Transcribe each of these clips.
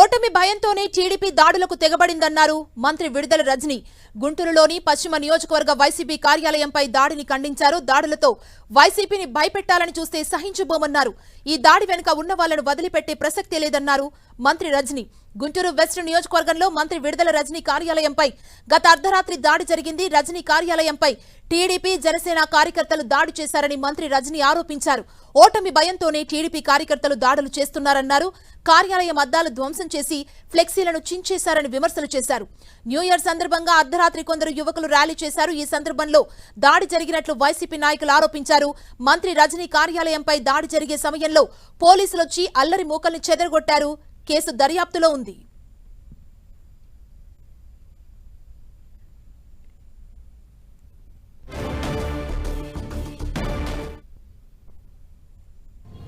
ఓటమి భయంతోనే టీడీపీ దాడులకు తెగబడిందన్నారు మంత్రి విడుదల రజని. గుంటూరులోని పశ్చిమ నియోజకవర్గ వైసీపీ కార్యాలయంపై దాడిని ఖండించారు. దాడులతో వైసీపీని భయపెట్టాలని చూస్తే సహించబోమన్నారు. ఈ దాడి వెనుక ఉన్న వాళ్ళను వదిలిపెట్టే ప్రసక్తే లేదన్నారు. మంత్రి రజని. గుంటూరు వెస్ట్ నియోజకవర్గంలో మంత్రి విడుదల రజనీ కార్యాలయంపై గత అర్ధరాత్రి దాడి జరిగింది. రజనీ కార్యాలయంపై టీడీపీ జనసేన కార్యకర్తలు దాడి చేశారని మంత్రి రజనీ ఆరోపించారు. ఓటమి భయంతోనే టీడీపీ కార్యకర్తలు దాడులు చేస్తున్నారన్నారు. కార్యాలయం అద్దాలు ధ్వంసం చేసి ఫ్లెక్సీలను చించేశారని విమర్శలు చేశారు. న్యూ ఇయర్ సందర్భంగా అర్ధరాత్రి కొందరు యువకులు ర్యాలీ చేశారు. ఈ సందర్భంలో దాడి జరిగినట్లు వైసీపీ నాయకులు ఆరోపించారు. మంత్రి రజనీ కార్యాలయంపై దాడి జరిగే సమయంలో పోలీసులొచ్చి అల్లరి మూకల్ని చెదరగొట్టారు. కేసు దర్యాప్తులో ఉంది.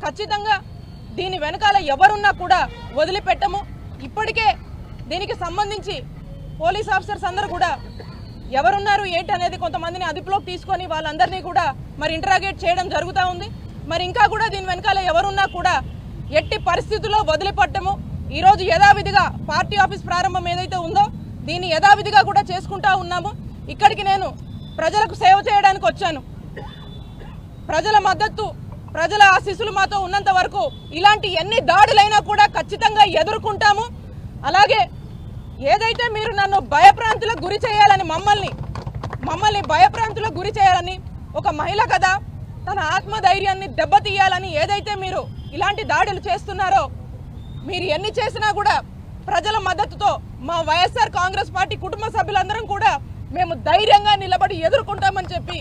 ఖచ్చితంగా దీని వెనకాల ఎవరున్నా కూడా వదిలిపెట్టము. ఇప్పటికే దీనికి సంబంధించి పోలీస్ ఆఫీసర్స్ అందరూ కూడా ఎవరున్నారు ఏంటి అనేది కొంతమందిని అదుపులోకి తీసుకొని వాళ్ళందరినీ కూడా మరి ఇంటరాగేట్ చేయడం జరుగుతూ ఉంది. మరి ఇంకా కూడా దీని వెనకాల ఎవరున్నా కూడా ఎట్టి పరిస్థితుల్లో వదిలిపెట్టము. ఈరోజు యథావిధిగా పార్టీ ఆఫీస్ ప్రారంభం ఏదైతే ఉందో దీన్ని యథావిధిగా కూడా చేసుకుంటా ఉన్నాము. ఇక్కడికి నేను ప్రజలకు సేవ చేయడానికి వచ్చాను. ప్రజల మద్దతు ప్రజల ఆశీస్సులు మాతో ఉన్నంత వరకు ఇలాంటి ఎన్ని దాడులైనా కూడా ఖచ్చితంగా ఎదుర్కొంటాము. అలాగే ఏదైతే మీరు నన్ను భయప్రాంతులకు గురి చేయాలని మమ్మల్ని మమ్మల్ని భయప్రాంతులకు గురి చేయాలని ఒక మహిళ కదా తన ఆత్మధైర్యాన్ని దెబ్బతీయాలని ఏదైతే మీరు ఇలాంటి దాడులు చేస్తున్నారో మీరు ఎన్ని చేసినా కూడా ప్రజల మద్దతుతో మా వైఎస్ఆర్ కాంగ్రెస్ పార్టీ కుటుంబ సభ్యులందరం కూడా మేము ధైర్యంగా నిలబడి ఎదుర్కొంటామని చెప్పి